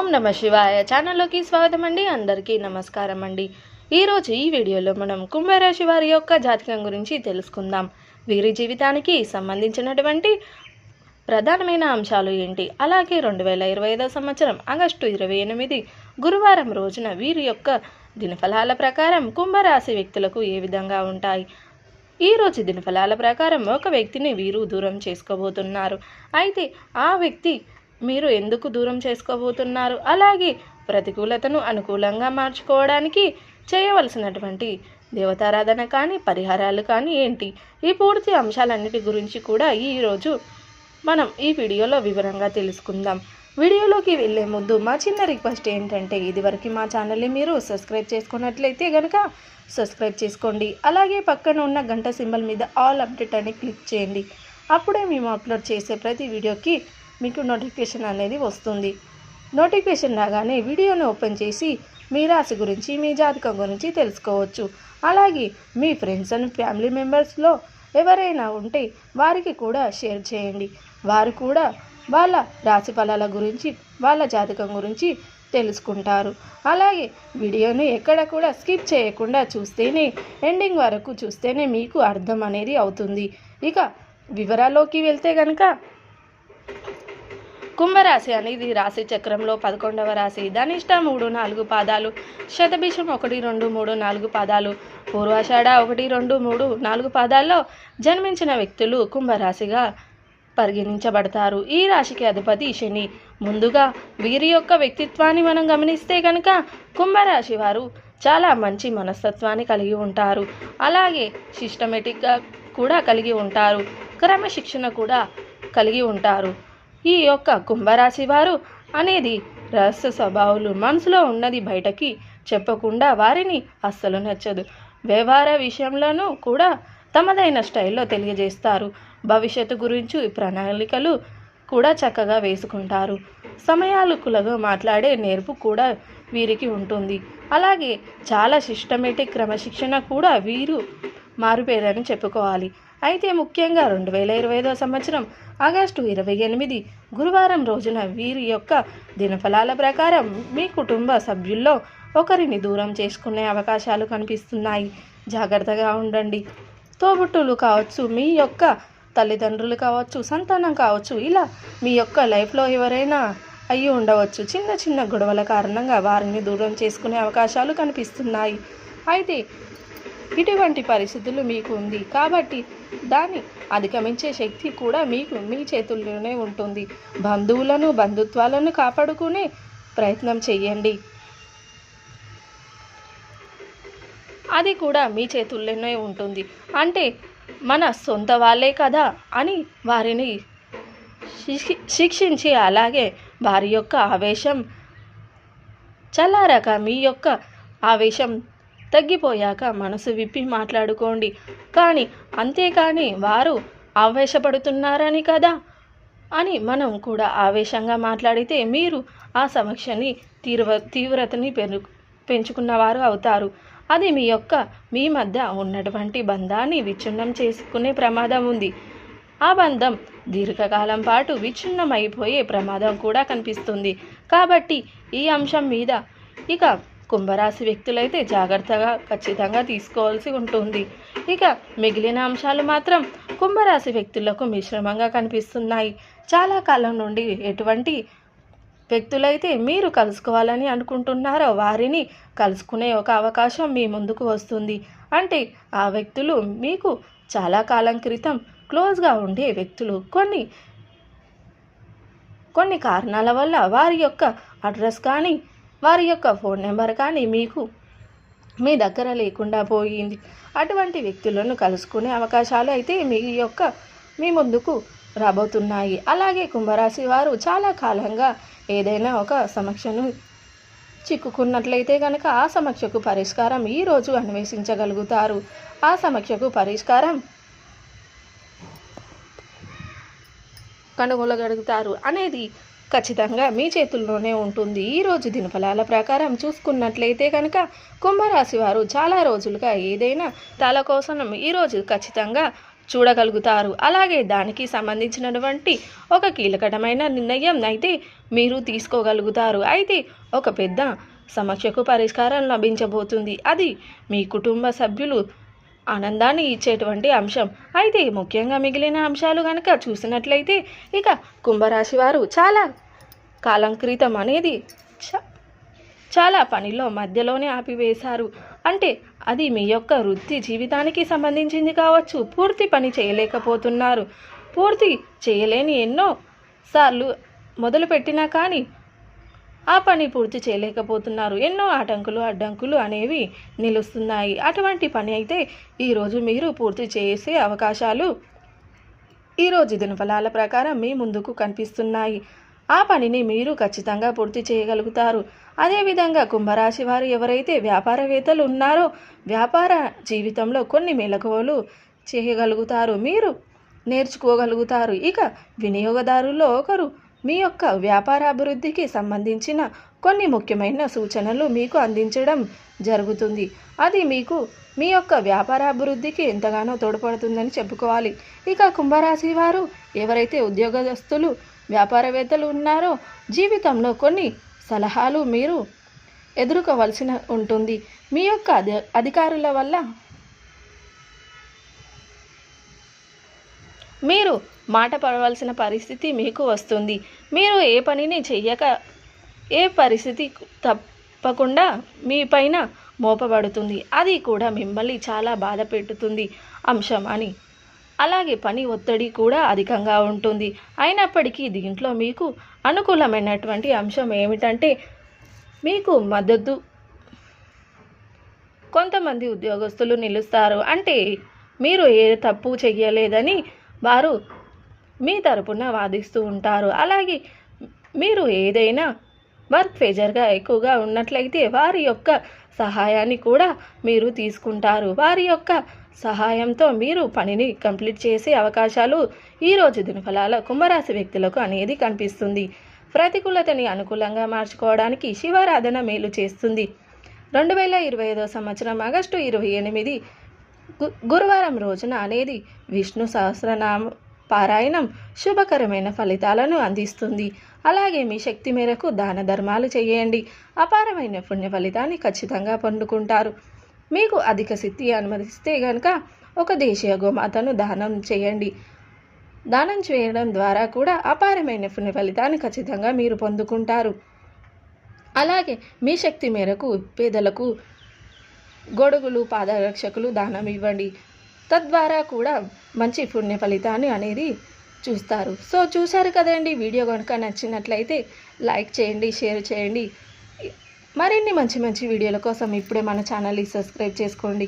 ఓం నమ శివాయ ఛానల్లోకి స్వాగతం అండి అందరికీ నమస్కారం అండి ఈరోజు ఈ వీడియోలో మనం కుంభరాశి వారి యొక్క జాతకం గురించి తెలుసుకుందాం. వీరి జీవితానికి సంబంధించినటువంటి ప్రధానమైన అంశాలు ఏంటి? అలాగే రెండు వేల ఇరవై ఐదో సంవత్సరం ఆగస్టు ఇరవై ఎనిమిది గురువారం రోజున వీరి యొక్క దినఫలాల ప్రకారం కుంభరాశి వ్యక్తులకు ఏ విధంగా ఉంటాయి? ఈ రోజు దినఫలాల ప్రకారం ఒక వ్యక్తిని వీరు దూరం చేసుకోబోతున్నారు. అయితే ఆ వ్యక్తి మీరు ఎందుకు దూరం చేసుకోబోతున్నారు? అలాగే ప్రతికూలతను అనుకూలంగా మార్చుకోవడానికి చేయవలసినటువంటి దేవతారాధన కానీ పరిహారాలు కానీ ఏంటి? ఈ పూర్తి అంశాలన్నిటి గురించి కూడా ఈరోజు మనం ఈ వీడియోలో వివరంగా తెలుసుకుందాం. వీడియోలోకి వెళ్ళే ముందు మా చిన్న రిక్వెస్ట్ ఏంటంటే ఇదివరకు మా ఛానల్ని మీరు సబ్స్క్రైబ్ చేసుకున్నట్లయితే కనుక సబ్స్క్రైబ్ చేసుకోండి. అలాగే పక్కన ఉన్న గంట సింబల్ మీద ఆల్ అప్డేట్ అని క్లిక్ చేయండి. అప్పుడే మేము అప్లోడ్ చేసే ప్రతి వీడియోకి మీకు నోటిఫికేషన్ అనేది వస్తుంది. నోటిఫికేషన్ రాగానే వీడియోని ఓపెన్ చేసి మీ రాశి గురించి మీ జాతకం గురించి తెలుసుకోవచ్చు. అలాగే మీ ఫ్రెండ్స్ అండ్ ఫ్యామిలీ మెంబర్స్లో ఎవరైనా ఉంటే వారికి కూడా షేర్ చేయండి. వారు కూడా వాళ్ళ రాశి ఫలాల గురించి వాళ్ళ జాతకం గురించి తెలుసుకుంటారు. అలాగే వీడియోని ఎక్కడ కూడా స్కిప్ చేయకుండా చూస్తేనే ఎండింగ్ వరకు చూస్తేనే మీకు అర్థం అనేది అవుతుంది. ఇక వివరాల్లోకి వెళ్తే కనుక కుంభరాశి అనేది రాశి చక్రంలో పదకొండవ రాశి. ధనిష్ట మూడు నాలుగు పాదాలు శతభిషం ఒకటి రెండు మూడు నాలుగు పాదాలు పూర్వాషాఢ ఒకటి రెండు మూడు నాలుగు పాదాల్లో జన్మించిన వ్యక్తులు కుంభరాశిగా పరిగణించబడతారు. ఈ రాశికి అధిపతి శని. ముందుగా వీరి యొక్క వ్యక్తిత్వాన్ని మనం గమనిస్తే కనుక కుంభరాశి వారు చాలా మంచి మనస్తత్వాన్ని కలిగి ఉంటారు. అలాగే సిస్టమేటిక్గా కూడా కలిగి ఉంటారు. క్రమశిక్షణ కూడా కలిగి ఉంటారు. ఈ యొక్క కుంభరాశి వారు అనేది రహస్య స్వభావాలు మనసులో ఉన్నది బయటకి చెప్పకుండా వారిని అస్సలు నచ్చదు. వ్యవహార విషయంలోనూ కూడా తమదైన స్టైల్లో తెలియజేస్తారు. భవిష్యత్తు గురించి ప్రణాళికలు కూడా చక్కగా వేసుకుంటారు. సమయాలుకులగా మాట్లాడే నేర్పు కూడా వీరికి ఉంటుంది. అలాగే చాలా సిస్టమేటిక్ క్రమశిక్షణ కూడా వీరు మారుపేరని చెప్పుకోవాలి. అయితే ముఖ్యంగా రెండు వేల ఇరవై ఐదో సంవత్సరం ఆగస్టు ఇరవై ఎనిమిది గురువారం రోజున వీరి యొక్క దినఫలాల ప్రకారం మీ కుటుంబ సభ్యుల్లో ఒకరిని దూరం చేసుకునే అవకాశాలు కనిపిస్తున్నాయి. జాగ్రత్తగా ఉండండి. తోబుట్టులు కావచ్చు మీ యొక్క తల్లిదండ్రులు కావచ్చు సంతానం కావచ్చు ఇలా మీ యొక్క లైఫ్లో ఎవరైనా అయ్యి ఉండవచ్చు. చిన్న చిన్న గొడవల కారణంగా వారిని దూరం చేసుకునే అవకాశాలు కనిపిస్తున్నాయి. అయితే ఇటువంటి పరిస్థితులు మీకు ఉంది కాబట్టి దాన్ని అధిగమించే శక్తి కూడా మీకు మీ చేతుల్లోనే ఉంటుంది. బంధువులను బంధుత్వాలను కాపాడుకునే ప్రయత్నం చేయండి అది కూడా మీ చేతుల్లోనే ఉంటుంది. అంటే మన సొంత వాళ్ళే కదా అని వారిని శిక్షించి అలాగే వారి యొక్క ఆవేశం చల్లారాక మీ యొక్క ఆవేశం తగ్గిపోయాక మనసు విప్పి మాట్లాడుకోండి. కానీ అంతేకాని వారు ఆవేశపడుతున్నారని కదా? అని మనం కూడా ఆవేశంగా మాట్లాడితే మీరు ఆ సమస్యని తీవ్ర తీవ్రతని పెరు పెంచుకున్నవారు అవుతారు. అది మీ యొక్క మీ మధ్య ఉన్నటువంటి బంధాన్ని విచ్ఛిన్నం చేసుకునే ప్రమాదం ఉంది. ఆ బంధం దీర్ఘకాలం పాటు విచ్ఛిన్నమైపోయే ప్రమాదం కూడా కనిపిస్తుంది. కాబట్టి ఈ అంశం మీద ఇక కుంభరాశి వ్యక్తులైతే జాగ్రత్తగా ఖచ్చితంగా తీసుకోవాల్సి ఉంటుంది. ఇక మిగిలిన అంశాలు మాత్రం కుంభరాశి వ్యక్తులకు మిశ్రమంగా కనిపిస్తున్నాయి. చాలా కాలం నుండి ఎటువంటి వ్యక్తులైతే మీరు కలుసుకోవాలని అనుకుంటున్నారో వారిని కలుసుకునే ఒక అవకాశం మీ ముందుకు వస్తుంది. అంటే ఆ వ్యక్తులు మీకు చాలా కాలం క్రితం క్లోజ్గా ఉండే వ్యక్తులు. కొన్ని కొన్ని కారణాల వల్ల వారి యొక్క అడ్రస్ కానీ వారి యొక్క ఫోన్ నెంబర్ కానీ మీకు మీ దగ్గర లేకుండా పోయింది. అటువంటి వ్యక్తులను కలుసుకునే అవకాశాలు అయితే మీ యొక్క మీ ముందుకు రాబోతున్నాయి. అలాగే కుంభరాశి వారు చాలా కాలంగా ఏదైనా ఒక సమస్యను చిక్కుకున్నట్లయితే కనుక ఆ సమస్యకు పరిష్కారం ఈరోజు అన్వేషించగలుగుతారు. ఆ సమస్యకు పరిష్కారం కనుగొనగలుగుతారు. అనేది ఖచ్చితంగా మీ చేతుల్లోనే ఉంటుంది. ఈరోజు దినఫలాల ప్రకారం చూసుకున్నట్లయితే కనుక కుంభరాశి వారు చాలా రోజులుగా ఏదైనా తల కోసం ఈరోజు ఖచ్చితంగా చూడగలుగుతారు. అలాగే దానికి సంబంధించినటువంటి ఒక కీలకటమైన నిర్ణయం అయితే మీరు తీసుకోగలుగుతారు. అయితే ఒక పెద్ద సమస్యకు పరిష్కారం లభించబోతుంది. అది మీ కుటుంబ సభ్యులు ఆనందాన్ని ఇచ్చేటువంటి అంశం. అయితే ముఖ్యంగా మిగిలిన అంశాలు కనుక చూసినట్లయితే ఇక కుంభరాశి వారు చాలా కాలం క్రితం అనేది చ- చాలా పనిలో మధ్యలోనే ఆపివేశారు. అంటే అది మీ యొక్క వృత్తి జీవితానికి సంబంధించింది కావచ్చు పూర్తి పని చేయలేకపోతున్నారు. పూర్తి చేయలేని ఎన్నో సార్లు మొదలుపెట్టినా కానీ ఆ పని పూర్తి చేయలేకపోతున్నారు. ఎన్నో ఆటంకులు అడ్డంకులు అనేవి నిలుస్తున్నాయి. అటువంటి పని అయితే ఈరోజు మీరు పూర్తి చేసే అవకాశాలు ఈరోజు దినఫలాల ప్రకారం మీ ముందుకు కనిపిస్తున్నాయి. ఆ పనిని మీరు ఖచ్చితంగా పూర్తి చేయగలుగుతారు. అదేవిధంగా కుంభరాశి వారు ఎవరైతే వ్యాపారవేత్తలు ఉన్నారో వ్యాపార జీవితంలో కొన్ని మెలకువలు చేయగలుగుతారు. మీరు నేర్చుకోగలుగుతారు. ఇక వినియోగదారుల్లో ఒకరు మీ యొక్క వ్యాపార అభివృద్ధికి సంబంధించిన కొన్ని ముఖ్యమైన సూచనలు మీకు అందించడం జరుగుతుంది. అది మీకు మీ యొక్క వ్యాపార అభివృద్ధికి ఎంతగానో తోడ్పడుతుందని చెప్పుకోవాలి. ఇక కుంభరాశి వారు ఎవరైతే ఉద్యోగస్తులు వ్యాపారవేత్తలు ఉన్నారో జీవితంలో కొన్ని సలహాలు మీరు ఎదుర్కోవలసిన ఉంటుంది. మీ యొక్క అధి అధికారుల వల్ల మీరు మాట పడవలసిన పరిస్థితి మీకు వస్తుంది. మీరు ఏ పనిని చెయ్యక ఏ పరిస్థితి తప్పకుండా మీ పైన మోపబడుతుంది. అది కూడా మిమ్మల్ని చాలా బాధ పెట్టుతుంది అంశం అని. అలాగే పని ఒత్తిడి కూడా అధికంగా ఉంటుంది. అయినప్పటికీ దీంట్లో మీకు అనుకూలమైనటువంటి అంశం ఏమిటంటే మీకు మద్దతు కొంతమంది ఉద్యోగస్తులు నిలుస్తారు. అంటే మీరు ఏ తప్పు చెయ్యలేదని వారు మీ తరపున వాదిస్తూ ఉంటారు. అలాగే మీరు ఏదైనా వర్క్ ఫేజర్గా ఎక్కువగా ఉన్నట్లయితే వారి యొక్క సహాయాన్ని కూడా మీరు తీసుకుంటారు. వారి యొక్క సహాయంతో మీరు పనిని కంప్లీట్ చేసే అవకాశాలు ఈరోజు దినఫలాల కుంభరాశి వ్యక్తులకు అనేది కనిపిస్తుంది. ప్రతికూలతని అనుకూలంగా మార్చుకోవడానికి శివారాధన మేలు చేస్తుంది. రెండు వేల ఇరవై ఐదో సంవత్సరం ఆగస్టు ఇరవై ఎనిమిది గురువారం రోజున అనేది విష్ణు సహస్రనామ పారాయణం శుభకరమైన ఫలితాలను అందిస్తుంది. అలాగే మీ శక్తి మేరకు దాన ధర్మాలు చేయండి. అపారమైన పుణ్య ఫలితాన్ని ఖచ్చితంగా పొందుకుంటారు. మీకు అధిక శక్తి అనుమతిస్తే గనుక ఒక దేశీయ గోమాతను దానం చేయండి. దానం చేయడం ద్వారా కూడా అపారమైన పుణ్య ఫలితాన్ని ఖచ్చితంగా మీరు పొందుకుంటారు. అలాగే మీ శక్తి మేరకు పేదలకు గొడుగులు పాదరక్షకులు దానం ఇవ్వండి. తద్వారా కూడా మంచి పుణ్య ఫలితాన్ని అనేది చూస్తారు. సో చూశారు కదండి వీడియో కనుక నచ్చినట్లయితే లైక్ చేయండి షేర్ చేయండి. మరిన్ని మంచి మంచి వీడియోల కోసం ఇప్పుడే మన ఛానల్ని సబ్స్క్రైబ్ చేసుకోండి.